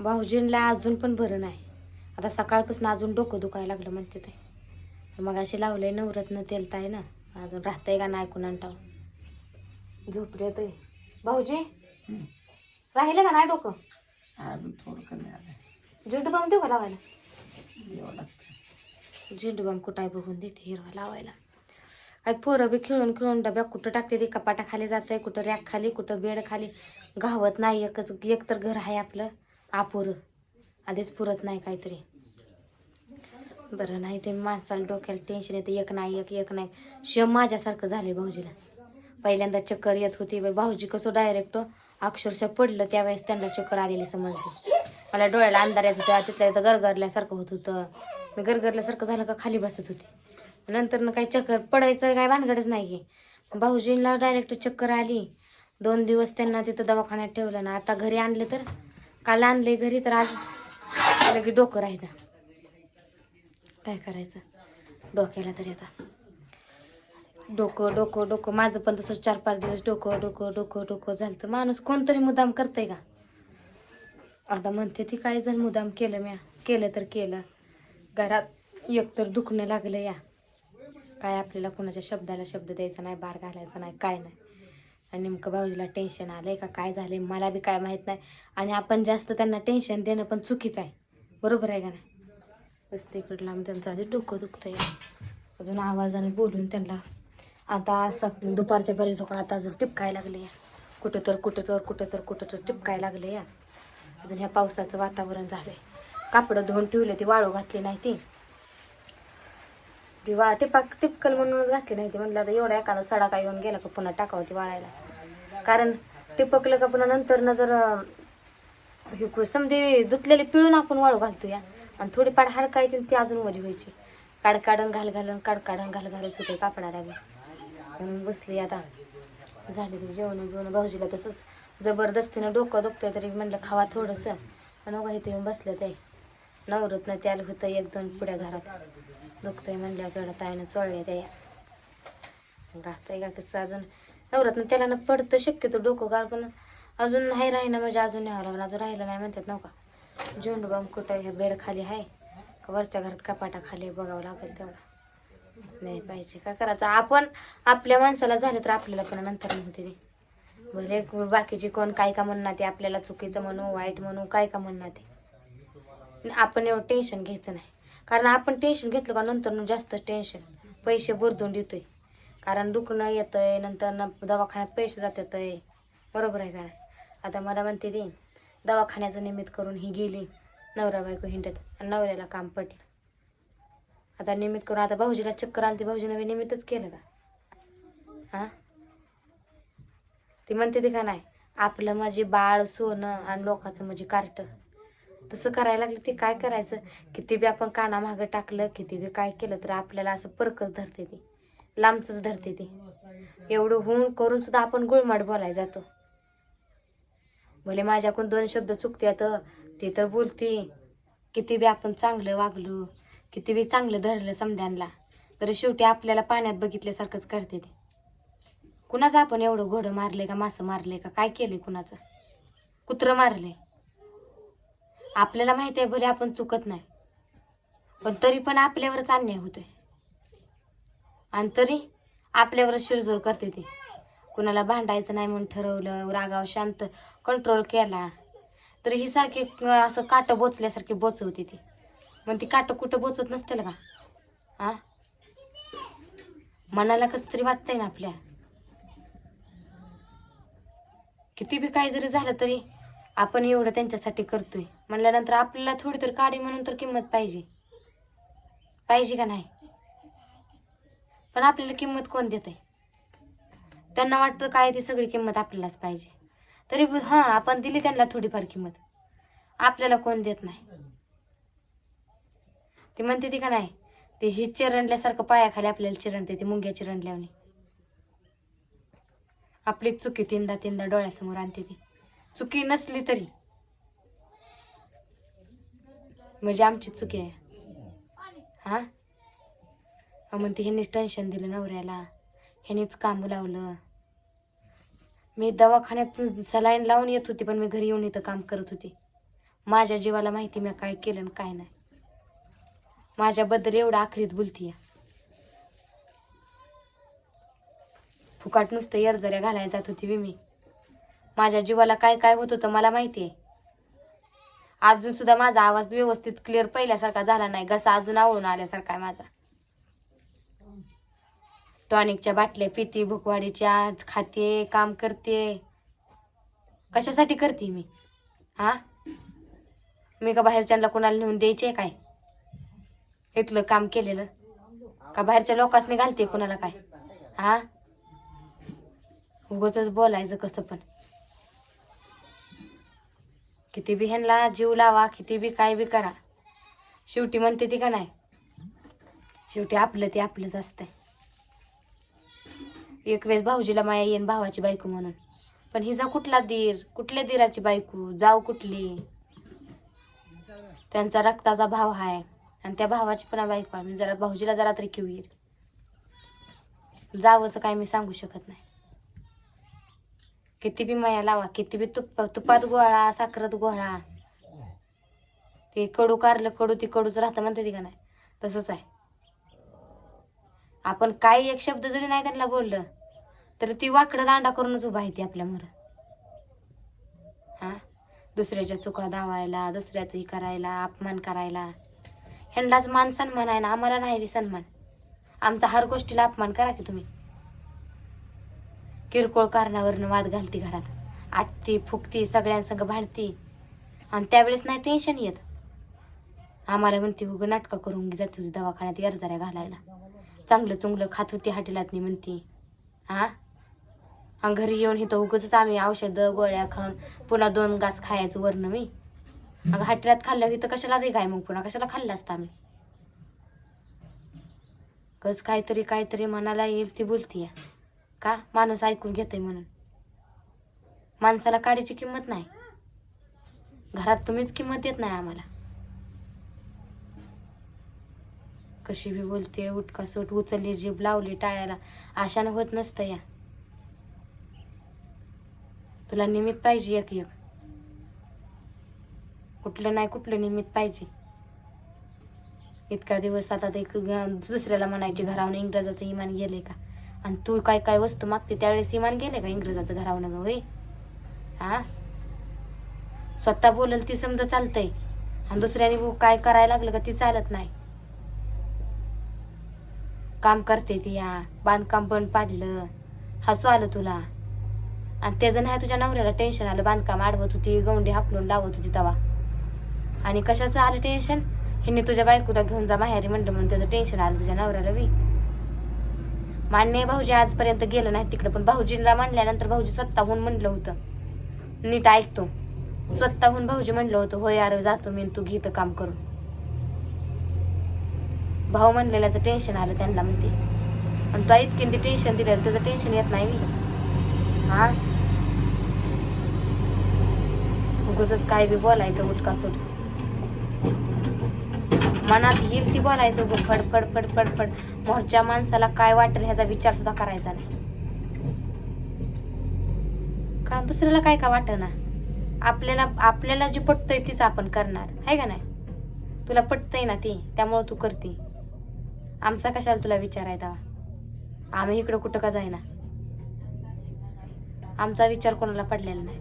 भाऊजींला अजून पण बरं नाही. आता सकाळपासून अजून डोकं दुखायला लागलं म्हणते ते मग असे लावलंय नवरत्न तेल ताय ना. अजून राहतंय का नाही कुणाला टाव झोपले येतंय भाऊजी? राहिलं का नाही डोकं? अजून थोडं कमी आलं झेंडू बाम देऊ का लावायला? झेंडू बाम कुठं आहे बघून देते हिरवा लावायला. काय पोरं बी खेळून खेळून डब्या कुठं टाकते ते? कपाटा खाली जाते कुठं रॅक खाली कुठं बेड खाली गावत नाही एकच एक तर घर आहे आपलं. आपुरं आधीच पुरत नाही काहीतरी. बरं नाही ते माणसाला डोक्याला टेन्शन येते. एक नाही एक एक नाही. शम माझ्यासारखं झाले भाऊजीला. पहिल्यांदा चक्कर येत होती भाऊजी कसं डायरेक्ट अक्षरशः पडलं. त्यावेळेस त्यांना चक्कर आलेली समजली. मला डोळ्याला अंधार येत होत्या तिथल्या इथं गरगरल्यासारखं होत होतं. मी गरगरल्यासारखं झालं का खाली बसत होती. नंतर ना काही चक्कर पडायचं काय भानगडच नाही की भाऊजींना डायरेक्ट चक्कर आली. दोन दिवस त्यांना तिथं दवाखान्यात ठेवलं ना. आता घरी आणलं तर काल आणले घरी तर आज लगे डोकं राहिलं. काय करायचं? डोक्याला तरी आता. डोकं डोकं डोकं. माझं पण तसं चार पाच दिवस डोकं डोकं डोकं डोकं झालं तर माणूस कोणतरी मुद्दाम करतंय का? आता म्हणते ती काही जण मुद्दाम केलं म्या. केलं तर केलं. घरात एकतर दुखणं लागलं या. काय आपल्याला कोणाच्या शब्दाला शब्द द्यायचा नाही बार घालायचा नाही काय नाही. आणि नेमकं भाऊजीला टेन्शन आलंय का काय झालंय मला बी काय माहीत नाही. आणि आपण जास्त त्यांना टेन्शन देणं पण चुकीचं आहे. बरोबर आहे का नाही? बस तिकडला लांब त्यांचं आधी डोकं दुखतंय. अजून आवाजाने बोलून त्यांना. आता असं दुपारच्या बरेच सकाळ आता अजून टिपकायला लागले या कुठं तर कुठं तर कुठं तर कुठं तर टिपकाय लागले या अजून ह्या पावसाचं वातावरण झालंय. कापडं धुवून ठेवले ती वाळू घातली नाही ती. ती वा पाक टिपकल म्हणूनच घातली नाही ती. म्हणलं आता एवढा एखादा सडा काय येऊन गेला का पुन्हा टाकावं ती वाळायला. कारण टिपकलं का पुन्हा नंतर न जर हे समजे धुतलेले पिळून आपण वाळू घालतो या आणि थोडी पाड हडकायची आणि ती अजून वरी व्हायची. काड घाल घालून काड घाल घालच होते कापडाला बी म्हणून बसली आता. झाले तरी जेवण बिवणं भाऊजीला तसंच जबरदस्तीनं डोकं दुखतंय तरी म्हणलं खावा थोडंसं. पण बघा इथे येऊन बसलं ते नवरत्न त्याला होतं एक दोन पुढ्या घरात. दुखतंय म्हणल्या तेवढं ताईनं चोळले त्या. राहतंय का कसं अजून? नवरत्न त्याला ना पडतं शक्यतो डोकं गाळ पण अजून नाही राहिना म्हणजे अजून न्यावं लागलं. अजून राहिलं नाही म्हणतात नका झेंडूबाम कुठं हे बेड खाली आहे? का वरच्या घरात कपाटा खाली बघावं लागेल तेवढा. नाही पाहिजे काय करायचं? आपण आपल्या माणसाला झालं तर आपल्याला पण नंतर होते ते. भले बाकीचे कोण काय का म्हणणार ते आपल्याला चुकीचं म्हणू वाईट म्हणू काय का म्हणणार ते. आपण एवढं टेन्शन घ्यायचं नाही. कारण आपण टेन्शन घेतलं का नंतर जास्त टेन्शन पैसे बुरदून देतोय. कारण दुखणं येतंय नंतर न दवाखान्यात पैसे जातात बरोबर आहे का आता मला म्हणते ती दवाखान्याचं निमित्त करून ही गेली नवरा बायको हिंडत आणि नवऱ्याला काम पडलं. आता निमित्त करून आता भाऊजीला चक्कर आली ती भाऊजीनं निमित्तच केलं का? हां? ती म्हणते ती का नाही आपलं माझे बाळ सोनं आणि लोकांचं म्हणजे कार्ट. तसं करायला लागलं ते काय करायचं? किती बी आपण काना मागं टाकलं किती बी काय केलं तर आपल्याला असं परकच धरते ती. लांबच धरते ती. एवढं होऊन करून सुद्धा आपण गुळमाट बोलायला जातो. भले माझ्याकडून दोन शब्द चुकत्यात ते तर बोलते. किती बी आपण चांगलं वागलो किती बी चांगलं धरलं समध्यांना तर शेवटी आपल्याला पाण्यात बघितल्यासारखंच करते ते. कुणाचं आपण एवढं घोडं मारले का मासं मारले का काय केले कुणाचं? कुत्रं मारले आपल्याला माहिती आहे भले आपण चुकत नाही. पण तरी पण आपल्यावरच अन्याय होतोय. आणि तरी आपल्यावरच शिरजोर करते ती. कुणाला भांडायचं नाही म्हणून ठरवलं रागाव शांत कंट्रोल केला. तर ही सारखी असं काटं बोचल्यासारखी बोचवते ती. मग ती काटं कुठं बोचत नसतील का? हा मनाला कसं तरी वाटतंय ना आपल्या. किती बी काय जरी झालं तरी आपण एवढं त्यांच्यासाठी करतोय. म्हणल्यानंतर आपल्याला थोडी तर काडी म्हणून तर किंमत पाहिजे. पाहिजे का नाही? पण आपल्याला किंमत कोण देत आहे त्यांना वाटतं काय ती सगळी किंमत आपल्यालाच पाहिजे. तरी हां आपण दिली त्यांना थोडीफार किंमत. आपल्याला कोण देत नाही? ती म्हणते ती का नाही? ते ही चिरंडल्यासारखं पायाखाली आपल्याला चिरंडते ती मुंग्या चिरंडल्याने आपली चुकी तीनदा तीनदा डोळ्यासमोर आणते ती. चुकी नसली तरी. म्हणजे आमची चुकी आहे. हा? अहो म्हणते ह्यांनीच टेन्शन दिलं नवऱ्याला. ह्यांनीच काम लावलं. मी दवाखान्यात सलाईन लावून येत होती पण मी घरी येऊन इथं काम करत होती. माझ्या जीवाला माहिती मी काय केलं आणि काय नाही. माझ्याबद्दल एवढं आखरीत बोलतीय. फुकाट नुसतं येरजऱ्या घालायला जात होती मी. माझ्या जीवाला काय काय होत होतं मला माहिती आहे अजून सुद्धा माझा आवाज व्यवस्थित क्लिअर पहिल्यासारखा झाला नाही. घसा अजून आवळून आल्यासारखा आहे माझा. टॉनिकच्या बाटल्या पिते भुकवाडीच्या खाते काम करते. कशासाठी करते मी? हा मी का बाहेरच्यांना कोणाला नेऊन द्यायचे काय? इथलं काम केलेलं. का बाहेरच्या लोकांसनी घालते कोणाला काय? हा उगच बोलायचं कसं पण. किती बी ह्यांना जीव लावा किती बी काय बी करा. शेवटी म्हणते ती का नाही? शेवटी आपलं ते आपलंच असतंय. एक वेळेस भाऊजीला माया येईन भावाची बायको म्हणून. पण हिजा कुठला दीर? कुठल्या दीराची बायको? जाऊ कुठली? त्यांचा रक्ताचा भाव आहे आणि त्या भावाची पण बायको आहे. म्हणजे जरा भाऊजीला जरा तरी किव येईल. जावंच काय मी सांगू शकत नाही. किती बी माया लावा किती बी तुप तुपात गोळा साखरत गोळा. ते कडू कारलं कडू ती कडूच राहतं म्हणते ती का नाही? तसंच आहे. आपण काही एक शब्द जरी नाही त्यांना बोललं तर ती वाकडं दांडा करूनच उभा आहे ती आपल्या मर. हा? दुसऱ्याच्या चुका धावायला दुसऱ्याचं हे करायला अपमान करायला. ह्यांनाच मान सन्मान आहे ना आम्हाला नाही बी सन्मान. आमचा हर गोष्टीला अपमान करा की तुम्ही. किरकोळ कारणावरनं वाद घालती घरात. आटती फुकती सगळ्यांसंग भांडती. आणि त्यावेळेस नाही टेन्शन येत. आम्हाला म्हणते उगं नाटकं करून जाते होती दवाखान्यात एरजाऱ्या घालायला. चांगलं चुंगलं खात होती हाटेलातनी म्हणती. हा आणि घरी येऊन इथं उगच आम्ही औषधं गोळ्या खाऊन पुन्हा दोन घास खायचं वरनं मी. अगं हाटेलात खाल्ल्यावर इथं कशाला रे काय मग पुन्हा? कशाला खाल्लं असतं आम्ही? कस काहीतरी काहीतरी मनाला येईल ती बोलतीय. का? माणूस ऐकून घेतोय म्हणून. माणसाला काडीची किंमत नाही. घरात तुम्हीच किंमत देत नाही आम्हाला. कशी बी बोलते उठका उचलली जीभ लावली टाळ्याला. आशानं होत नसतं या. तुला निमित्त पाहिजे एक एक. कुठलं नाही कुठलं निमित्त पाहिजे. इतका दिवस आता ते दुसऱ्याला म्हणायचे घरावून इंग्रजाचं इमान गेले का? आणि तू काय काय वस्तू मागते त्यावेळेस इमान गेले का इंग्रजाचं घरावं ग होय? हा? स्वतः बोलल ती समजा चालतंय. आणि दुसऱ्याने काय करायला लागलं का ती चालत नाही. काम करते ती या. बांधकाम बंद पाडलं. हसू आलं तुला. आणि त्याचं नाही तुझ्या नवऱ्याला टेन्शन आलं. बांधकाम आडवत होती गवंडी हाकलून लावत होती तवा. आणि कशाचं आलं टेन्शन हिने तुझ्या बायकोला घेऊन जा माहेरी म्हणलं म्हणून त्याचं टेन्शन आलं तुझ्या नवऱ्याला वी मान्य भाऊजी आजपर्यंत गेलं नाही तिकडं पण भाऊजींना म्हणल्यानंतर भाऊजी स्वतःहून म्हणलं होतं. नीट ऐकतो स्वतःहून भाऊजी म्हणलं होतं होय अरे जातो मी तू घेतं काम करून. भाऊ म्हणलेल्याचं टेन्शन आलं त्यांना म्हणते. आणि तो इतकी ते टेन्शन दिलेलं त्याचं टेन्शन येत नाही मी हा? उगच काय बी बोलायचं उठका सुट मनात येईल ती बोलायचं उभं फड फड फड फड फड. मोरच्या माणसाला काय वाटेल ह्याचा विचार सुद्धा करायचा नाही. का दुसऱ्याला काय का वाटत ना आपल्याला आपल्याला जी पटतंय तीच आपण करणार. आहे का नाही? तुला पटतंय ना ती त्यामुळं तू करते. आमचा कशाला तुला विचार आहे तेव्हा? आम्ही इकडं कुठं का जाईना? आमचा विचार कोणाला पडलेला नाही.